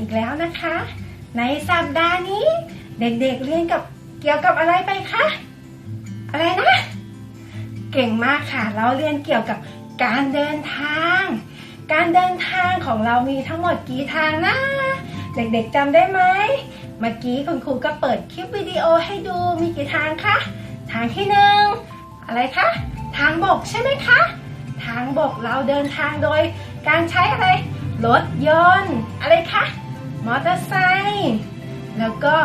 อีกแล้วนะคะ ในสัปดาห์นี้ เด็กๆเรียนกับเกี่ยวกับอะไรไปคะอะไรนะ เก่งมากค่ะ เราเรียนเกี่ยวกับการเดินทาง การเดินทางของเรามีทั้งหมดกี่ทางนะ เด็กๆจำได้ไหมเมื่อกี้คุณครูก็เปิดคลิปวิดีโอให้ดูมีกี่ทางคะทางที่หนึ่งอะไรคะทางบกใช่ไหมคะ ทางบกเราเดินทางโดยการใช้อะไร รถยนต์ อะไรคะ มอเตอร์ไซค์แล้วก็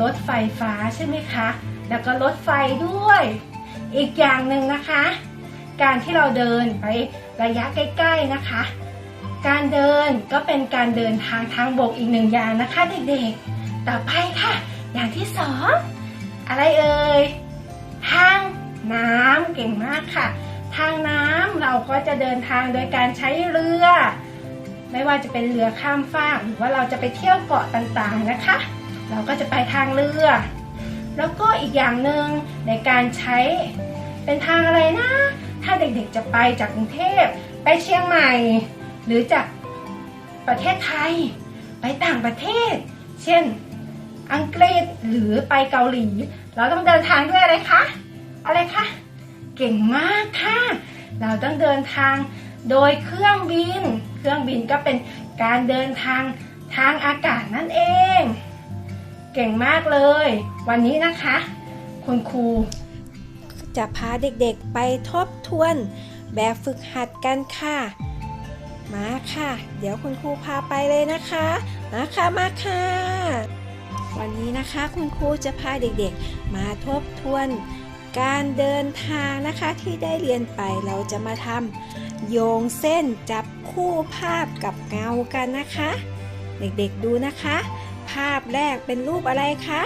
รถไฟฟ้าใช่ไหมคะ แล้วก็รถไฟด้วย อีกอย่างหนึ่งนะคะ การที่เราเดินไประยะใกล้ๆนะคะ การเดินก็เป็นการเดินทางทางบกอีกหนึ่งอย่างนะคะเด็กๆ ต่อไปค่ะ อย่างที่สองอะไรเอ่ยทางน้ำเก่งมากค่ะ ทางน้ำเราก็จะเดินทางโดยการใช้เรือ ไม่ว่าจะเป็นเรือข้ามฟากหรือว่าเราจะไปเที่ยวเกาะต่างๆนะคะ เราก็จะไปทางเรือ แล้วก็อีกอย่างหนึ่งในการใช้เป็นทางอะไรนะ ถ้าเด็กๆจะไปจากกรุงเทพไปเชียงใหม่ หรือจากประเทศไทย ไปต่างประเทศ เช่น อังกฤษหรือไปเกาหลี เราต้องเดินทางด้วยอะไรคะอะไรคะเก่งมากค่ะ เราต้องเดินทางโดยเครื่องบิน เครื่องบินก็เป็นการเดินทางทางอากาศนั่นเอง เก่งมากเลย วันนี้นะคะ คุณครูจะพาเด็กๆไปทบทวน แบบฝึกหัดกันค่ะ มาค่ะ เดี๋ยวคุณครูพาไปเลยนะคะ มาค่ะมาค่ะ วันนี้นะคะคุณครูจะพาเด็กๆ มาทบทวน การเดินทางนะคะที่ได้เรียนไปเราจะมาทำโยงเส้นจับคู่ภาพกับเงากันนะคะ เด็กๆดูนะคะ ภาพแรกเป็นรูปอะไรคะ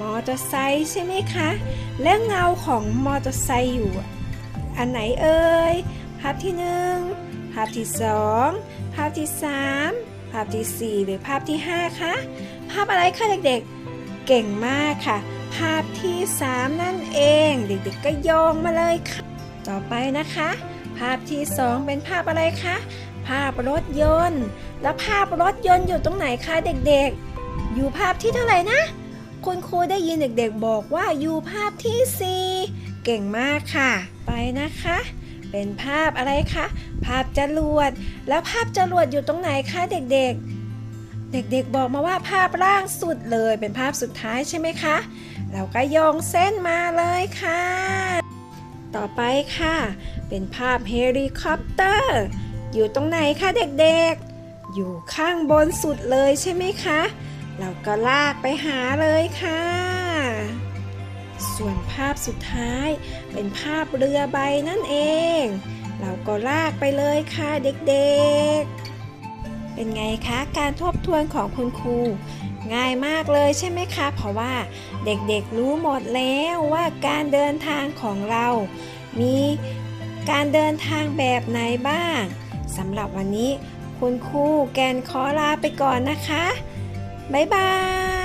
มอเตอร์ไซค์ใช่ไหมคะ และเงาของมอเตอร์ไซค์อยู่ อันไหนเอ่ยภาพที่หนึ่งภาพที่สองภาพที่สามภาพที่สี่หรือภาพที่ห้าคะภาพอะไรคะเด็กๆ เก่งมากค่ะ ภาพที่สามนั่นเอง เด็กๆก็โยงมาเลยค่ะ ต่อไปนะคะ ภาพที่สองเป็นภาพอะไรคะ ภาพรถยนต์ แล้วภาพรถยนต์อยู่ตรงไหนคะเด็กๆ อยู่ภาพที่เท่าไหร่นะ คุณครูได้ยินเด็กๆ บอกว่าอยู่ภาพที่ 4 เก่งมากค่ะ ไปนะคะ เป็นภาพอะไรคะ ภาพจรวด แล้วภาพจรวดอยู่ตรงไหนคะเด็กๆเด็กๆ บอกมาว่าภาพล่างสุดเลยเป็นภาพสุดท้ายใช่ไหมคะ เราก็โยงเส้นมาเลยค่ะ ต่อไปค่ะ เป็นภาพเฮลิคอปเตอร์ อยู่ตรงไหนคะเด็กๆ อยู่ข้างบนสุดเลยใช่ไหมคะ เราก็ลากไปหาเลยค่ะ ส่วนภาพสุดท้าย เป็นภาพเรือใบนั่นเอง เราก็ลากไปเลยค่ะเด็กๆ เป็นไงคะการทบทวนของคุณครู ง่ายมากเลยใช่ไหมคะ เพราะว่าเด็กๆรู้หมดแล้วว่าการเดินทางของเรา มีการเดินทางแบบไหนบ้างสำหรับวันนี้คุณครูแกนขอลาไปก่อนนะคะ บ๊ายบาย